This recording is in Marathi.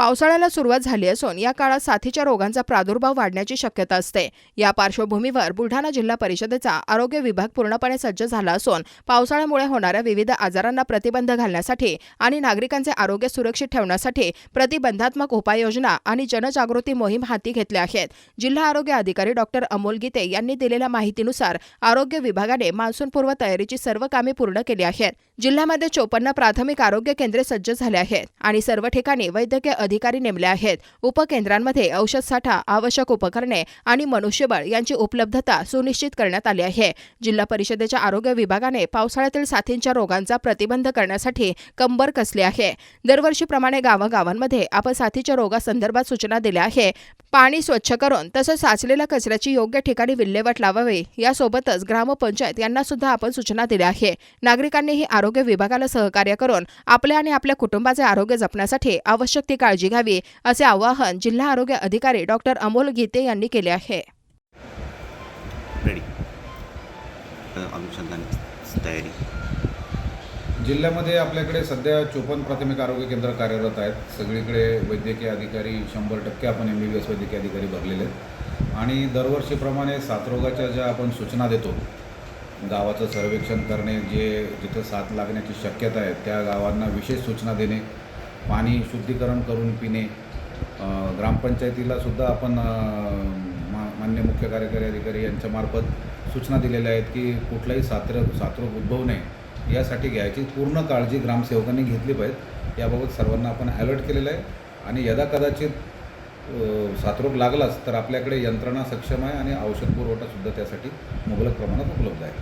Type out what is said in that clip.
पावसाळ्याला सुरुवात झाली असून या काळात साथीच्या रोगांचा प्रादुर्भाव वाढण्याची शक्यता असते. या पार्श्वभूमीवर बुलढाणा जिल्हा परिषदेचा आरोग्य विभाग पूर्णपणे सज्ज झाला असून पावसाळ्यामुळे होणाऱ्या विविध आजारांना प्रतिबंध घालण्यासाठी आणि नागरिकांचे आरोग्य सुरक्षित ठेवण्यासाठी प्रतिबंधात्मक उपाययोजना आणि जनजागृती मोहीम हाती घेतल्या आहेत. जिल्हा आरोग्य अधिकारी डॉक्टर अमोल गीते यांनी दिलेल्या माहितीनुसार आरोग्य विभागाने मान्सूनपूर्व तयारीची सर्व कामे पूर्ण केली आहेत. जिल्ह्यामध्ये चोपन्न प्राथमिक आरोग्य केंद्रे सज्ज झाले आहेत आणि सर्व ठिकाणी वैद्यकीय अधिकारी नेमले आहेत. उपकेंद्रांमध्ये औषध साठा आवश्यक उपकरणे आणि मनुष्यबळ यांची उपलब्धता सुनिश्चित करण्यात आली आहे. जिल्हा परिषदेच्या आरोग्य विभागाने पावसाळ्यातील साथींच्या रोगांचा प्रतिबंध करण्यासाठी कंबर कसली आहे. दरवर्षीप्रमाणे गावागावांमध्ये आपण साथीच्या रोगासंदर्भात सूचना दिल्या आहे. पाणी स्वच्छ करून तसंच साचलेल्या कचऱ्याची योग्य ठिकाणी विल्हेवाट लावावी यासोबतच ग्रामपंचायत यांना सुद्धा आपण सूचना दिल्या आहे. नागरिकांनीही आरोग्य विभागाला सहकार्य करून आपल्या आणि आपल्या कुटुंबाचे आरोग्य जपण्यासाठी आवश्यक ती काळजी घ्यावी असे आवाहन जिल्हा आरोग्य अधिकारी डॉक्टर अमोल गीते यांनी केले आहे. रेडी अनुसंधान तयारी. जिल्ह्यामध्ये आपल्याकडे सध्या चोपन्न प्राथमिक आरोग्य केंद्र कार्यरत आहेत. सगळीकडे वैद्यकीय अधिकारी शंभर टक्के आपण एम बी बी एस वैद्यकीय अधिकारी भरलेले आहेत. आणि दरवर्षीप्रमाणे साथरोगाच्या ज्या आपण सूचना देतो गावाचं सर्वेक्षण करणे जे जिथं साथ लागण्याची शक्यता आहे त्या गावांना विशेष सूचना देणे पाणी शुद्धीकरण करून पिणे. ग्रामपंचायतीलासुद्धा ग्रामपंचायतीला सुद्धा आपण मा मान्य मुख्य कार्यकारी अधिकारी यांच्यामार्फत सूचना दिलेल्या आहेत की कुठलाही सात्र साथरोग उद्भवू नये. यासाठी घ्यायची पूर्ण काळजी ग्रामसेवकांनी घेतली पाहिजे. याबाबत सर्वांना आपण अलर्ट केलेलं आहे. आणि यदा कदाचित अ, साथरोग लागलाच तर आपल्याकडे यंत्रणा सक्षम आहे आणि औषध पुरवठासुद्धा त्यासाठी मुबलक प्रमाणात उपलब्ध आहे.